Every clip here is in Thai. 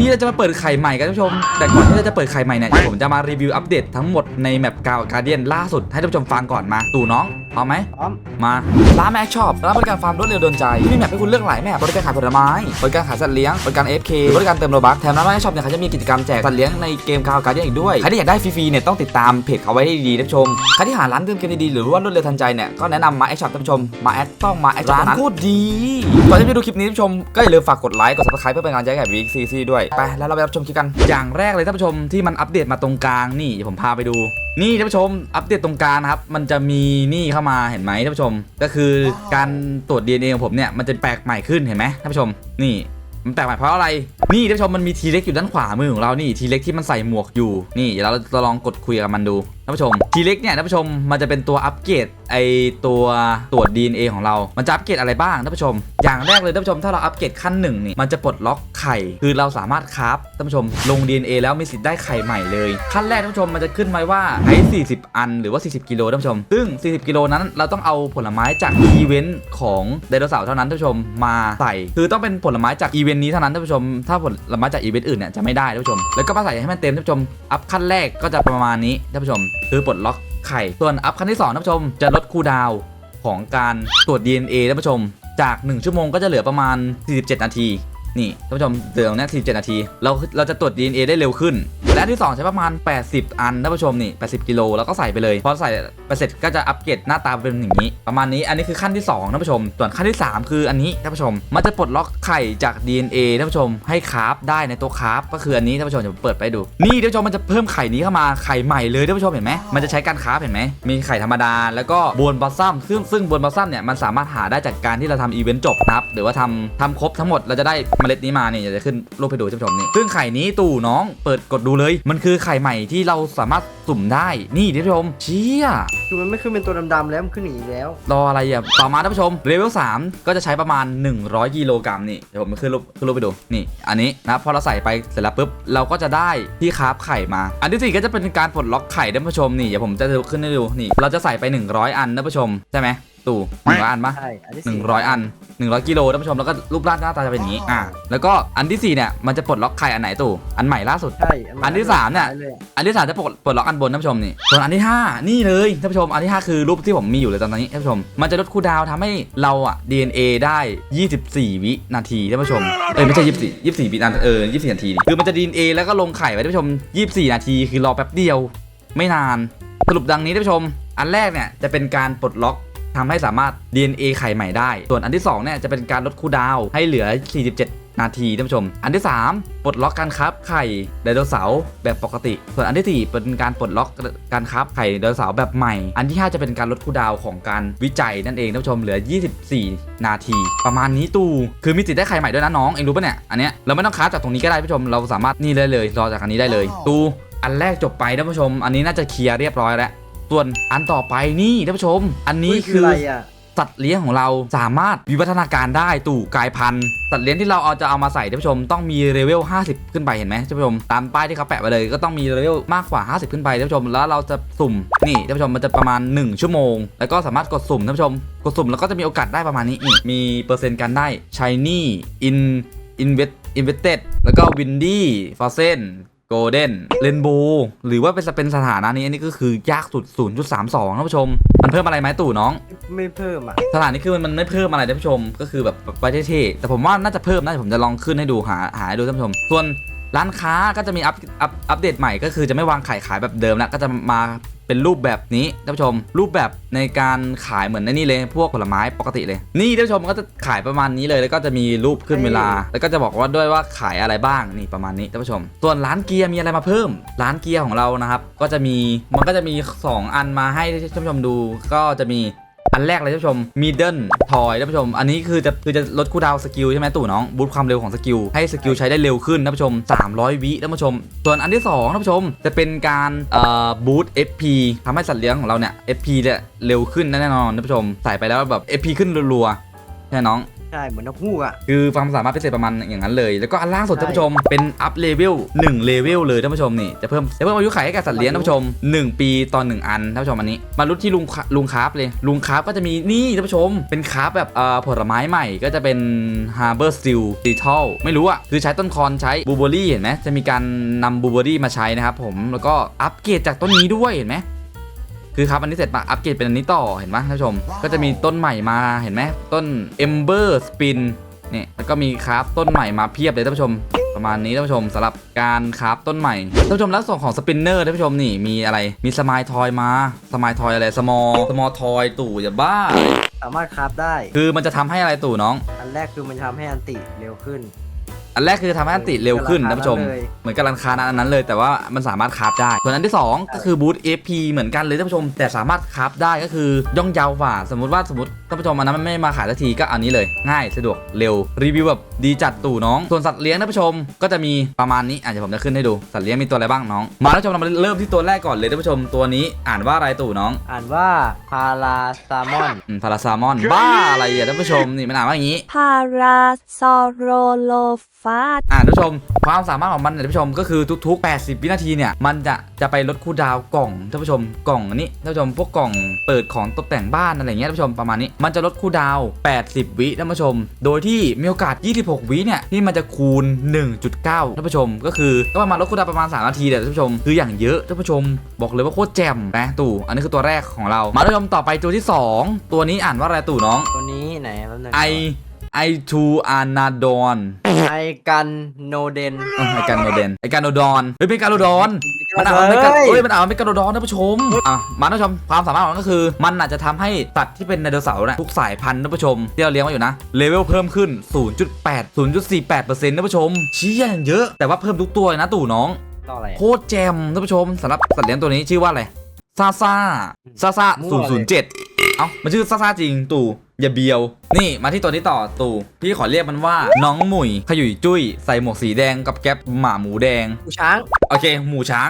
นี้เราจะมาเปิดไข่ใหม่กันท่านผู้ชม แต่ก่อนที่เราจะเปิดไข่ใหม่เนี่ยผมจะมารีวิวอัปเดตทั้งหมดในแมปกาวการเดียนล่าสุดให้ท่านผู้ชมฟังก่อนมาตู่น้อง พร้อมไหมพร้อม มาร้านแม็กช็อปร้านบริการฟาร์มรวดเร็วโดนใจที่มีแมปให้คุณเลือกหลายแมปบริการขายผลไม้บริการขายสัตว์เลี้ยงบริการ FK บริการเติมโลบัคแถมร้านแม็กช็อปเนี่ยเขาจะมีกิจกรรมแจกสัตว์เลี้ยงในเกมกาวการ์เดียนอีกด้วยใครที่อยากได้ฟรีๆเนี่ยต้องติดตามเพจเขาไว้ให้ดีๆท่านผู้ชมใครที่หาร้านเติมเกมดีๆหรือว่ารวดเร็วทันใจเนี่ยก็แนะนำมาแอคช็อปท่านผู้ชมมาแอดต้องมาแอคช็อปร้านโคตรดีก่อนที่จะดูคลิปนี้ท่านผู้ชมก็อย่าลืมฝากกดไลค์กด subscribe เพื่อเป็นกำลังใจให้กับวีซีซีด้วยไปแล้วเราไปรับชมคลิปกันอย่างแรกเลยท่านผู้ชมที่มันอัปเดตมาตรงกลางนี่เดี๋ยวผมพาไปดู นี่ท่านผู้ชมอัปเดตตรงกลางนะครับ มันจะมีนี่เข้ามาเห็นไหมท่านผู้ชม ก็คือการตรวจ DNA ของผมเนี่ยมันจะแปลกใหม่ขึ้นเห็นไหมท่านผู้ชมนี่มันแปลกใหม่เพราะอะไร นี่ท่านผู้ชมมันมีทีเล็กอยู่ด้านขวามือของเรานี่ทีเล็กที่มันใส่หมวกอยู่นี่เดี๋ยวเราจะลองกดคุยกับมันดู ท่านผู้ชมทีเล็กเนี่ยท่านผู้ชมมันจะเป็นตัวอัปเกรดไอตัวตรวจ DNA ของเรา มันจะอัปเกรดอะไรบ้างท่านผู้ชม อย่างแรกเลยท่านผู้ชมถ้าเราอัปเกรดขั้นหนึ่งนี่มันจะปลดล็อกไข่ คือเราสามารถคราฟท่านผู้ชม ลง DNA แล้วมีสิทธิ์ได้ไข่ใหม่เลย ขั้นแรกท่านผู้ชมมันจะขึ้นไว้ว่าใช้40 อันหรือว่า 40 กิโลท่านผู้ชม ซึ่ง 40 กิโลนั้นเราต้องเอาผลไม้จากอีเวนต์ของไดโนเสาร์เท่านั้นท่านผู้ชมมาใส่ คือต้องเป็นผลไม้จากอีเวนต์นี้เท่านั้นท่านผู้ชม ถ้าผลไม้จากอีเวนต์อื่นเนี่ยจะไม่ได้ท่านผู้ชม แล้วก็มาใส่ให้มันเต็มท่านผู้ชม อัพขั้นแรกก็จะประมาณนี้ท่านผู้ชม คือปลดล็อกไข่ ส่วนอัพขั้นที่สองท่านผู้ชม จะลดคูลดาวของการตรวจ DNA ท่านผู้ชม จาก 1 ชั่วโมงก็จะเหลือประมาณ 47 นาที นี่ท่านผู้ชมเดือนนี้47นาที เราเราจะตรวจ DNA ได้เร็วขึ้น และที่ 2 ใช้ประมาณ 80 อันท่านผู้ชมนี่ 80 กิโลแล้วก็ใส่ไปเลยพอใส่ไปเสร็จก็จะอัปเกรดหน้าตาเป็นอย่างนี้ ประมาณนี้อันนี้คือขั้นที่2ท่านผู้ชม ส่วนขั้นที่ 3 คืออันนี้ท่านผู้ชม มันจะปลดล็อกไข่จาก DNA ท่านผู้ชม ให้คราฟได้ในตัวคราฟก็คืออันนี้ท่านผู้ชมจะเปิดไปดู นี่ท่านผู้ชมมันจะเพิ่มไข่นี้เข้ามาไข่ใหม่เลยท่านผู้ชมเห็นไหมมันจะใช้การคราฟเห็นไหมมีไข่ธรรมดาแล้วก็บนบอสซัมซึ่งซึ่งบนบอสซัมเนี่ยมันสามารถหาได้จากการที่เราทำอีเวนต์จบนะครับหรือว่าทำทำครบทั้งหมดเราจะได้เมล็ดนี้มานี่เดี๋ยวจะขึ้นรูปให้ดูท่านผู้ชมนี่ซึ่งไข่นี้ตู่น้องเปิดกดดูเลย มันคือไข่ใหม่ที่เราสามารถสุ่มได้นี่ท่านผู้ชมเชี่ยคือมันไม่ขึ้นเป็นตัวดำๆแล้วมันขึ้นอย่างนี้แล้ว รออะไรอะต่อมาท่านผู้ชมเลเวล3ก็จะใช้ประมาณ 100กิโลกรัมนี่เดี๋ยวผมขึ้นรูปขึ้นรูปไปดูนี่ อันนี้นะพอเราใส่ไปเสร็จแล้วปุ๊บเราก็จะได้ที่คราฟไข่มา อันที่4ก็จะเป็นการปลดล็อกไข่ท่านผู้ชมนี่เดี๋ยวผมจะขึ้นให้ดูนี่ เราจะใส่ไป 100 อันท่านผู้ชมใช่ไหม ตู่หนึ่งร้อยอันปะใช่อันที่หนึ่สี่งร้อยอันหนึ่งร้อยกิโลท่านผู้ชมแล้วก็รูปร่างหน้าตาจะเป็นอย่างนี้อ่าแล้วก็อันที่สี่เนี่ยมันจะปลดล็อกไข่อันไหนตู่อันใหม่ล่าสุด ใช่อันที่สามเนี่ย ลอะอันที่สามจะปลดปลดล็อกอันบนท่านผู้ชมนี่ส่วนอันที่5นี่เลยท่านผู้ชมอันที่5คือรูปที่ผมมีอยู่เลยตอนนี้ท่านผู้ชม มันจะลดคูลดาวน์ทำให้เราอะ DNA ได้ 24 วินาทีท่านผู้ชมเอ้ยไม่ใช่24 24วินาทีเออ24 นาทีคือมันจะ DNA แล้วก็ลงไข่ไว้ท่านผู้ชม 24 นาที คือรอแป๊บเดียว ไม่นาน สรุปดังนี้ท่านผู้ชม อันแรกเนี่ยจะเป็นการปลดล็อก ทำให้สามารถ DNA ไข่ใหม่ได้ ส่วนอันที่2เนี่ยจะเป็นการลดคูลดาวน์ให้เหลือ 47นาทีท่านผู้ชม อันที่ 3 ปลดล็อกการครับไข่ไดโนเสาร์แบบปกติ ส่วนอันทีสี่4 เป็นการปลดล็อกการครับไข่ไดโนเสาร์แบบใหม่ อันที่ 5 จะเป็นการลดคูลดาวน์ของการวิจัยนั่นเองท่านผู้ชมเหลือ 24 นาที ประมาณนี้ตูคือมีสิทธิ์ได้ไข่ใหม่ด้วยนะน้อง เองรู้ปะเนี่ย อันเนี้ยเราไม่ต้องครับจากตรงนี้ก็ได้ท่านผู้ชม เราสามารถนี่ได้เลย รอจากอันนี้ได้เลย ตูอันแรกจบไปท่านผู้ชม อันนี้น่าจะเคลียร์เรียบร้อยแล้ว ส่วนอันต่อไปนี่ท่านผู้ชม อันนี้เฮ้ยคืออะไรอะสัตว์เลี้ยงของเราสามารถวิวัฒนาการได้ตู่กลายพันธุ์สัตว์เลี้ยงที่เราเอาจะเอามาใส่ท่านผู้ชมต้องมีเลเวล 50 ขึ้นไปเห็นไหมท่านผู้ชมตามป้ายที่เขาแปะไว้เลยก็ต้องมีเลเวลมากกว่า 50 ขึ้นไปท่านผู้ชมแล้วเราจะสุ่มนี่ท่านผู้ชมมันจะประมาณ 1 ชั่วโมง แล้วก็สามารถกดสุ่มท่านผู้ชม กดสุ่มแล้วก็จะมีโอกาสได้ประมาณนี้นี่มีเปอร์เซ็นต์การได้ shiny in invest invested แล้วก็ windy frozen golden rainbow หรือว่าเป็นเป็นสถานะนี้อันนี้ก็คือยากสุด 0.32ท่านผู้ชม มันเพิ่มอะไรไหมตู่น้อง ไม่เพิ่มอะ สถานีคือมันมันไม่เพิ่มอะไรท่านผู้ชม ก็คือแบบไปเท่ๆแต่ผมว่าน่าจะเพิ่มนะเดี๋ยวผมจะลองขึ้นให้ดูหาหาให้ดูท่านผู้ชม ส่วนร้านค้าก็จะมีอัปอัปอัปเดตใหม่ก็คือจะไม่วางไข่ขายแบบเดิมแล้วก็จะมา เป็นรูปแบบนี้ท่านผู้ชม รูปแบบในการขายเหมือนในนี่เลยพวกผลไม้ปกติเลย นี่ท่านผู้ชมก็จะขายประมาณนี้เลย แล้วก็จะมีรูปขึ้นเวลา แล้วก็จะบอกว่าด้วยว่าขายอะไรบ้างนี่ประมาณนี้ท่านผู้ชม ส่วนร้านเกียร์มีอะไรมาเพิ่ม ร้านเกียร์ของเรานะครับก็จะมีมันก็จะมี 2 อันมาให้ท่านผู้ชมดูก็จะมี อันแรกเลยท่านผู้ชมมีเดิลทอยท่านผู้ชม อันนี้คือจะคือจะลดคู่ดาวสกิลใช่ไหมตู่น้องบูตความเร็วของสกิลให้สกิลใช้ได้เร็วขึ้นท่านผู้ชม 300 วิท่านผู้ชม ส่วนอันที่2ท่านผู้ชมจะเป็นการเอ่อบูต FP ทำให้สัตว์เลี้ยงของเราเนี่ย FP เนี่ยเร็วขึ้นแน่นอนท่านผู้ชมใส่ไปแล้วแบบ FP ขึ้นรัวๆใช่ไหมน้อง ช่ช่เหมือนนกฮูกอะ คือความสามารถพิเศษประมาณอย่างนั้นเลย แล้วก็อันล่าสุดใช่ ท่านผู้ชมเป็นอัพเลเวล1เลเวลเลยท่านผู้ชมนี่จะเพิ่มจะเพิ่มอายุขัยให้กับสัตว์เลี้ยงท่านผู้ชม 1 ปีตอน 1 อันท่านผู้ชมอันนี้ มารุ่นที่ลุงคลุงคราฟเลยลุงคราฟก็จะมีนี่ท่านผู้ชม เป็นคราฟแบบเอ่อผลไม้ใหม่ก็จะเป็น Harbor Steel d e t a l ไม่รู้อะคือใช้ต้นคอนใช้บูเบอรี่เห็นไหมจะมีการนำบูเบอรี่มาใช้นะครับผมแล้วก็อัปเกรดจากต้นนี้ด้วยเห็นไหม คือครับอันนี้เสร็จมาอัปเกรดเป็นอันนี้ต่อเห็นไหมท่านผู้ชม ก็จะมีต้นใหม่มาเห็นไหมต้น Ember Spin นี่แล้วก็มีคราฟต้นใหม่มาเพียบเลยท่านผู้ชม ประมาณนี้ท่านผู้ชมสำหรับการคราฟต้นใหม่ท่านผู้ชมแล้วส่วนของสปินเนอร์ท่านผู้ชมนี่มีอะไรมีสมายทอยมาสมายทอยอะไรสมอลสมอลทอยตู่อย่าบ้า สามารถคราฟได้ คือมันจะทำให้อะไรตู่น้อง อันแรกคือมันทำให้อันติเร็วขึ้น อันแรกคือทำให้อันติเร็วขึ้นเหมืท่าอนนผู้ชมราคานั้นเลยเหมือนกับราคาอันนั้นเลย แต่ว่ามันสามารถคราฟได้ ส่วนอันที่ 2 ก็คือบูท FP เหมือนกันเลยท่านผู้ชม แต่สามารถคราฟได้ก็คือย่องเยาวกว่า สมมติว่าสมมติท่านผู้ชมอันนั้นมันไม่มาขายสักทีก็อันนี้เลย ง่ายสะดวกเร็วรีวิวแบบดีจัดตู่น้อง ส่วนสัตว์เลี้ยงท่านผู้ชมก็จะมีประมาณนี้อาจจะเดี๋ยวผมจะขึ้นให้ดูสัตว์เลี้ยงมีตัวอะไรบ้างน้อง มาท่านผู้ชมเรามาเริ่มที่ตัวแรกก่อนเลยท่านผู้ชมตัวนี้อ่านว่าอะไรตู่น้อง อ่านว่าพาราซามอนพาราซามอนบ้าอะไรอะท่านผู้ชมนี่มันอ่านว่าอย่างนี้พาราซอโรโลฟาสอ่าท่านผู้ชม ความสามารถของมันเนี่ยท่านผู้ชมก็คือทุก ๆ 80 วินาทีเนี่ย มันจะจะไปลดคูลดาวน์กล่องท่านผู้ชมกล่องอันนี้ท่านผู้ชมพวกกล่องเปิดของตกแต่งบ้านอะไรอย่างเงี้ยท่านผู้ชมประมาณนี้มันจะลดคูลดาวน์80 วิท่านผู้ชม โดยที่มีโอกาส 26 วิเนี่ยที่มันจะคูณ 1.9ท่านผู้ชม ก็คือก็ประมาณลดคูลดาวน์ประมาณ 3 นาทีเดี๋ยวท่านผู้ชมคืออย่างเยอะท่านผู้ชม บอกเลยว่าโคตรแจ่มนะตู่อันนี้คือตัวแรกของเรา มาท่านผู้ชมต่อไปตัวที่สองตัวนี้อ่านว่าอะไรตู่น้องตัวนี้ไหนแป๊บนึง ไอ ไอทูอานาดอนไอกันโนเดนเออไอการโนเดนไอการโนดอนเฮ้ยเป็นการโนดอน มันอ่านว่าไม่กันเฮ้ยเอ้ยมันอ่านว่าไม่กันโนดอนท่านผู้ชมอะมาท่านผู้ชมความสามารถของมันก็คือ มันอาจจะทำให้สัตว์ที่เป็นไดโนเสาร์เนี่ยทุกสายพันธุ์ท่านผู้ชมที่เราเลี้ยงไว้อยู่นะเลเวลเพิ่มขึ้น 0.8 0.48%ท่านผู้ชมเชี้อย่างเยอะแต่ว่าเพิ่มทุกตัวเลยนะตู่น้อง ต่ออะไรโคตรแจมท่านผู้ชมสำหรับสัตว์เลี้ยงตัวนี้ชื่อว่าอะไรซาซาซาซามั่วเลย007เอ้ามันชื่อซาซาจริงตู่ อย่าเบียว นี่มาที่ตัวนี้ต่อตู่พี่ขอเรียกมันว่า น้องหมุยขยุยจุ้ยใส่หมวกสีแดงกับแก๊ปหมาหมูแดง กูช้าง โอเค หมูช้าง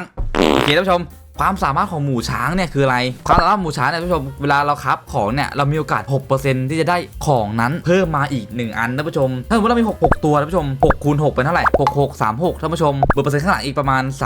โอเคท่านผู้ชม ความสามารถของหมูช้างเนี่ยคืออะไร ความสามารถของหมูช้างเนี่ยท่านผู้ชมเวลาเราครับของเนี่ยเรามีโอกาส 6%ที่จะได้ของนั้นเพิ่มมาอีก 1 อันท่านผู้ชม ถ้าสมมติเรามี 6 6 ตัวท่านผู้ชม6คูณ6เป็นเท่าไหร่6 6 3 6ท่านผู้ชมบวกเปอร์เซ็นต์ข้างหลังอีกประมาณ 37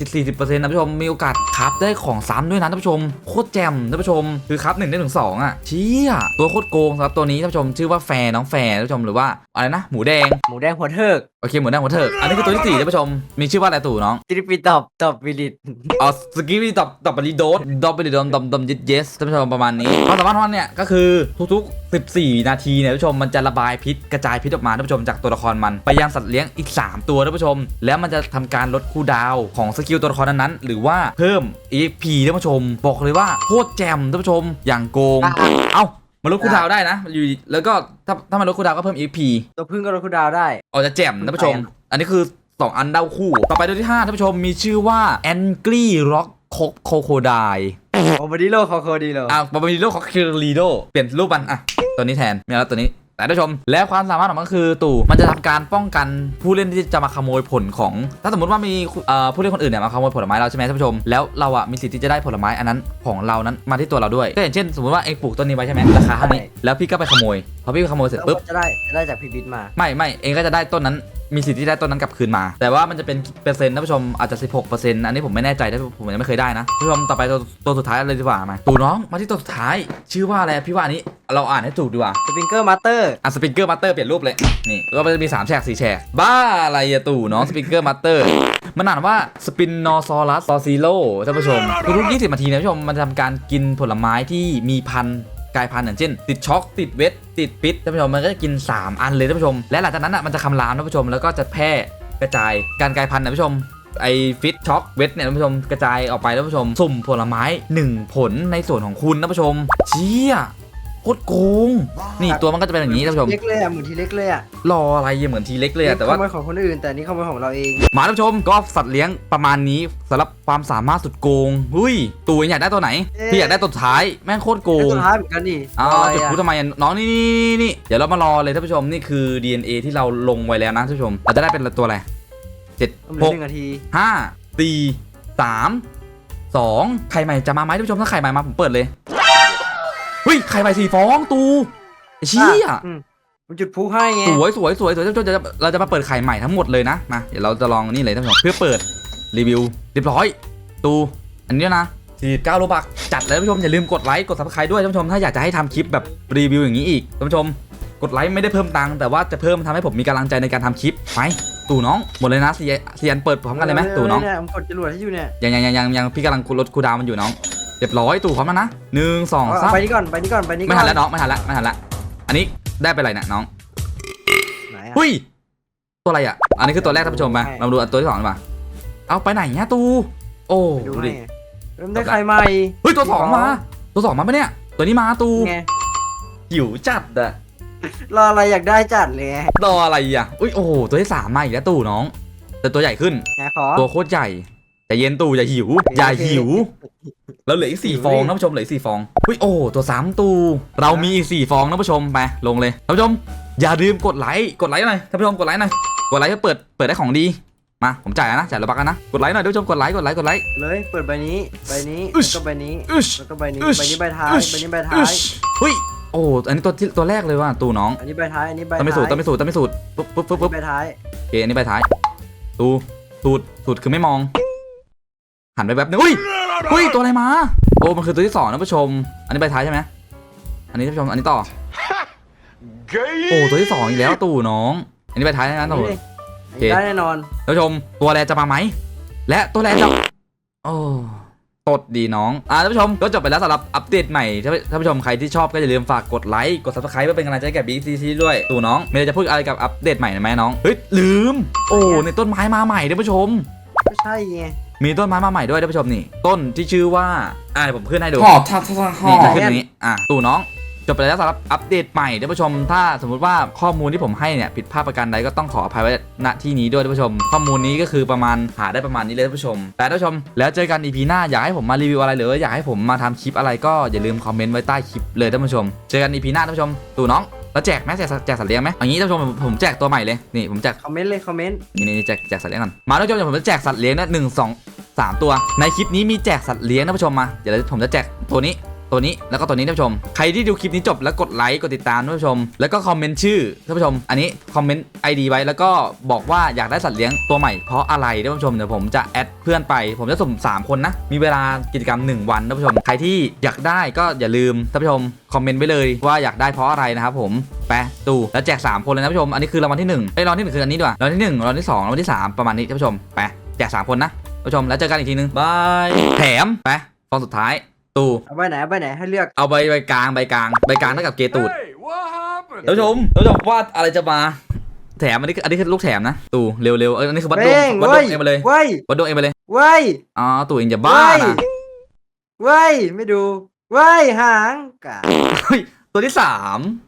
40%ท่านผู้ชมมีโอกาสครับได้ของซ้ำด้วยนะท่านผู้ชมโคตรแจ่มท่านผู้ชมคือครับ1ได้ถึง2อะเชี่ยตัวโคตรโกงสำหรับตัวนี้ท่านผู้ชมชื่อว่าแฟร์น้องแฟร์ท่านผู้ชมหรือว่าอะไรนะหมูแดงหมูแดงหัวเทิกโอเคหมูแดงหัวเถิกอันนี้คือตัวที่สี่ท่านผู้ชมมีชื่อว่าอะไรตู่น้องตริปิตอบตอบวิลิตอ๋อสกิวิตอบตอบบริโดสดอบบริโดมดอมดอมยิดเยสท่านผู้ชมประมาณนี้ความสามารถของมันเนี่ยก็คือทุกๆ 14 นาทีเนี่ยท่านผู้ชมมันจะระบายพิษกระจายพิษออกมาท่านผู้ชมจากตัวละครมันไปยังสัตว์เลี้ยงอีก 3 ตัวท่านผู้ชม แล้วมันจะทำการลดคูลดาวน์ของสกิลตัวละครนั้นๆหรือว่าเพิ่ม EP ท่านผู้ชม บอกเลยว่าโคตรแจ่มท่านผู้ชมอย่างโกงเอ้ามันลดคูลดาวน์ได้นะอยู่ดีแล้วก็ถ้าถ้ามันลดคูลดาวน์ก็เพิ่ม EP ตัวพึ่งก็ลดคูลดาวน์ได้ออกจะแจ่มท่านผู้ชม อันนี้คือ 2อันเด้าคู่ ต่อไปตัวที่5ท่านผู้ชมมีชื่อว่า Angry Rock Crocodile โอบอดิโลคอโคดีโลอะบาบาริโลคอคิริโดเปลี่ยนรูปมันอะตัวนี้แทนไม่เอาแล้วตัวนี้แต่ท่านผู้ชม และความสามารถของมันก็คือตู่มันจะทำการป้องกันผู้เล่นที่จะมาขโมยผลของ ถ้าสมมติว่ามีเอ่อผู้เล่นคนอื่นเนี่ยมาขโมยผลไม้เราใช่ไหมท่านผู้ชมแล้วเราอะมีสิทธิ์ที่จะได้ผลไม้อันนั้นของเรานั้นมาที่ตัวเราด้วยก็อย่างเช่น สมมติว่าเองปลูกต้นนี้ไว้ใช่ไหมราคาเท่านี้แล้วพี่ก็ไปขโมยพอพี่ไปขโมยเสร็จแล้วปุ๊บก็จะได้จะได้จากพีบิทมา ไม่ไม่เองก็จะได้ต้นนั้น มีสิทธิ์ที่ได้ต้นนั้นกลับคืนมา แต่ว่ามันจะเป็นเปอร์เซ็นต์ท่านผู้ชมอาจจะ 16%อันนี้ผมไม่แน่ใจถ้าผมยังไม่เคยได้นะท่านผู้ชมต่อไปตัวตัวสุดท้ายเลยดีกว่ามาตู่น้องมาที่ตัวสุดท้าย ชื่อว่าอะไรพี่ว่าอันนี้เราอ่านให้ถูกดีกว่าสปริงเกอร์มาสเตอร์อะสปริงเกอร์มาสเตอร์เปลี่ยนรูปเลยนี่แล้วก็มันจะมี3แฉก4แฉกบ้าอะไรอะตู่น้องสปริงเกอร์มาสเตอร์มันอ่านว่าสปินนอซอรัสซอซิโลท่านผู้ชมทุกๆ20นาทีนะท่านผู้ชมมันจะทำการกินผลไม้ที่มีพันธุ์ กลายพันธุ์อย่างเช่น ติดช็อกติดเวทติดพิษท่านผู้ชมมันก็จะกิน 3 อันเลยท่านผู้ชม และหลังจากนั้นอะมันจะคำรามท่านผู้ชมแล้วก็จะแพร่กระจายการกลายพันธุ์นะท่านผู้ชมไอฟิตช็อกเวทเนี่ยท่านผู้ชมกระจายออกไปท่านผู้ชม สุ่มผลไม้ 1 ผลในส่วนของคุณท่านผู้ชมเชี่ย โคตรโกง นี่ตัวมันก็จะเป็นอย่างนี้ท่านผู้ชม เล็กเลยอะเหมือนทีเล็กเลยอะรออะไรเหมือนทีเล็กเลยอะแต่ว่า ขโมยของคนอื่นแต่นี่ขโมยของเราเอง หมาท่านผู้ชมก็สัตว์เลี้ยงประมาณนี้สำหรับความสามารถสุดโกงหุ้ยตูอยากได้ตัวไหนเอ๊ะ พี่อยากได้ตัวสุดท้ายแม่งโคตรโกเป็นงตัวท้ายเหมือนกันดิอ้าวอะไรจุดอะพูดทำไมอะน้องนี่นี่นี่นี่เดี๋ยวเรามารอเลยท่านผู้ชมนี่คือ DNA ที่เราลงไว้แล้วนะท่านผู้ชมเราจะได้เป็นตัวอะไรเจ็ดต้องเหลืหอกหนึ่งนาทีห้าสี่สามสองไข่ใหม่จะมาไหมท่านผู้ชมถ้าไข่ใหม่มาผมเปิดเลย เฮ้ยไข่ใหม่สี่ฟองตูไอ้เชี่ยอืมมันจุดพลุให้ไงสวยสวยสวยสวยท่านผู้ชมจะเราจะมาเปิดไข่ใหม่ทั้งหมดเลยนะมาเดี๋ยวเราจะลองนี่เลยท่านผู้ชมเพื่อเปิดรีวิวเรียบร้อย ตูอันนี้นะ49โลบักจัดเลยท่านผู้ชมอย่าลืมกดไลค์กดซับสไครต์ด้วยท่านผู้ชมถ้าอยากจะให้ทำคลิปแบบรีวิวอย่างนี้อีกท่านผู้ชมกดไลค์ไม่ได้เพิ่มตังค์แต่ว่าจะเพิ่มทำให้ผมมีกำลังใจในการทำคลิปไปตู่น้องหมดเลยนะเซียเซียนเปิดพร้อมกันเลยไหมตู่น้องเนี่ยผมกดจรวดให้อยู่เนี่ยยังยังยังยังยังพี่กำลังลดคูลดาวน์มันอยู่น้อง เรียบร้อยตู่พร้อมแล้วนะหนึ่งสองเอาสามไปนี่ก่อนไปนี่ก่อนไปนี่ก่อนไม่ทันแล้วน้องไม่ทันแล้วไม่ทันแล้วอันนี้ได้ไปอะไรเนี่ยน้องไหนอะหุ้ยตัวอะไรอะ อันนี้คือตัวแรกท่านผู้ชมไปใช่เรามาดูอันตัวที่สองดีกว่าเอาไปไหนเนี่ยตูโอ้ไปดูดูให้ดิเริ่มได้ใครใหม่เฮ้ยตัวสองมา ตัวสองมาปะเนี่ย ตัวนี้มาตูไงหิวจัดอะรออะไรอยากได้จัดเลยไงรออะไรอะอุ้ยโอ้โหตัวที่สามมาอีกแล้วตู่น้อง แต่ตัวใหญ่ขึ้นไงขอตัวโคตรใหญ่ แต่เย็นตู่อย่าหิวโอเคอย่าโอเคหิว แล้วเหลืออีกสี่หิวฟองดิท่านผู้ชมเหลืออกสี่ฟองอุ้ยโอ้ตัวสามตูเรามีอีกสี่ฟองท่านผู้ชมไปลงเลยท่านผู้ชม อย่าลืมกดไลค์กดไลค์หน่อยท่านผู้ชมกดไลค์หน่อยกดไลค์เพื่อเปิดเปิดได้ของดีมาผมจ่ายแล้วนะจ่ายระบักกันนะกดไลค์หน่อยท่านผู้ชมกดไลค์กดไลค์กดไลค์เลยเปิดใบนี้ใบนี้อึ๊แล้วชก็ใบนี้อึชแล้วก็ใบนี้อึ๊ชใบนี้ใบท้ายอึ๊ชใบนี้ใบท้าอึ๊ยชเฮ้ยโอ้อันนี้ตัวที่ตัวแรกเลยว่ะตูน้องอันนี้ใบท้ายอันนี้ใบต้องท้ายไม่สูตรต้องไม่สูตรต้องไม่สูตรปุ๊บปุ๊บปุ๊บอันปุ๊บนี้ใบท้ายโอเคอันนี้ใบท้ายตูสูตรสูตรคือไม่มอง หันไปแป๊บนึงอุ้ยอุ้ยตัวอะไรมา โอ้มันคือตัวที่สองนะผู้ชม อันนี้ใบท้ายใช่ไหมอันนี้ท่านผู้ชมอันนี้ต่อโอ้ตัวที่สองอีกแล้วตู่น้อง อันนี้ใบท้ายนะท่านผู้ชมนี่โอเคได้แน่นอนท่านผู้ชมตัวแรจะมาไหมและตัวแรจะโอ้ตดดีน้อง อ่าท่านผู้ชมก็จบไปแล้วสำหรับอัปเดตใหม่ ท่านท่านผู้ชมใครที่ชอบก็อย่าลืมฝากกดไลค์ กด subscribe เพื่อเป็นกำลังใจให้แก่ BCC ด้วยตู่น้องมีอะไรจะพูดอะไรกับอัปเดตใหม่ไหมน้อง เฮ้ยลืม โอ้ในต้นไม้มาใหม่ท่านผู้ชมก็ใช่ไง มีต้นไม้มาใหม่ด้วยท่านผู้ชมนี่ ต้นที่ชื่อว่าอ่าเดี๋ยวผมขึ้นให้ดูหอบทักทักหอนี่บขึ้นตรงนี้อะตู่น้องจบไปแล้วสำหรับอัปเดตใหม่ท่านผู้ชม ถ้าสมมุติว่าข้อมูลที่ผมให้เนี่ยผิดพลาดประการใดก็ต้องขออภัยไว้ณที่นี้ด้วยท่านผู้ชม ข้อมูลนี้ก็คือประมาณหาได้ประมาณนี้เลยท่านผู้ชม แต่ท่านผู้ชม แล้วเจอกันอีพีหน้าอยากให้ผมมารีวิวอะไรหรือว่าอยากให้ผมมาทำคลิปอะไรก็อย่าลืมคอมเมนต์ไว้ใต้คลิปเลยท่านผู้ชม เจอกันอีพีหน้าท่านผู้ชมตู่น้อง แล้วแจกไหมแจกแจกสัตว์เลี้ยงไหมเอย่างนี้ท่านผู้ชมผมผมแจกตัวใหม่เลยนี่ผมแจกคอมเมนต์เลยคอมเมนต์นี่นี่แจกแจกสัตว์เลี้ยงก่อนมาท่านผู้ชมเดี๋ยวผมจะแจกสัตว์เลี้ยงนะหนึ่งสองสามตัว ในคลิปนี้มีแจกสัตว์เลี้ยงท่านผู้ชมมาเดี๋ยวผมจะแจกตัวนี้ ตัวนี้แล้วก็ตัวนี้ท่านผู้ชม ใครที่ดูคลิปนี้จบแล้วกดไลค์กดติดตามท่านผู้ชม แล้วก็คอมเมนต์ชื่อท่านผู้ชม อันนี้คอมเมนต์ ID ไว้แล้วก็บอกว่าอยากได้สัตว์เลี้ยงตัวใหม่เพราะอะไรท่านผู้ชมเดี๋ยวผมจะแอดเพื่อนไป ผมจะสุ่ม3 คนนะ มีเวลากิจกรรม 1 วันท่านผู้ชม ใครที่อยากได้ก็อย่าลืมท่านผู้ชมคอมเมนต์ไว้เลยว่าอยากได้เพราะอะไรนะครับผมไปดูแล้วแจก 3 คนเลยนะท่านผู้ชม อันนี้คือรางวัลที่1เอ้รางวัลที่หนึ่งคืออันนี้ดีกว่ารางวัลที่1รางวัลที่2รางวัลที่ 3 ประมาณนี้ท่านผู้ชมไปแจก 3 คนนะท่านผู้ชมแล้วเจอกันอีกทีนึงบายแถมไปฟองสุดท้าย ตูเอาใบไหนเอาใบไหนให้เลือกเอาใบใบกลางใบกลางใบกลางเท่ากับเกตูด Hey, what happened? ท่านผู้ชมท่านผู้ชมว่าอะไรจะมา แถมอันนี้คืออันนี้คือลูกแถมนะ ตู่เร็วๆเอออันนี้คือวัดดวงเร่งวัดดเว้วยงเองมาเลยเว้ยวัดดวงเองมาเลยเว้ยอ๋อตู่เองอย่าบ้าเว้ยนะเว้ยไม่ดูเว้ยหางกะเฮ้ยตัวที่สาม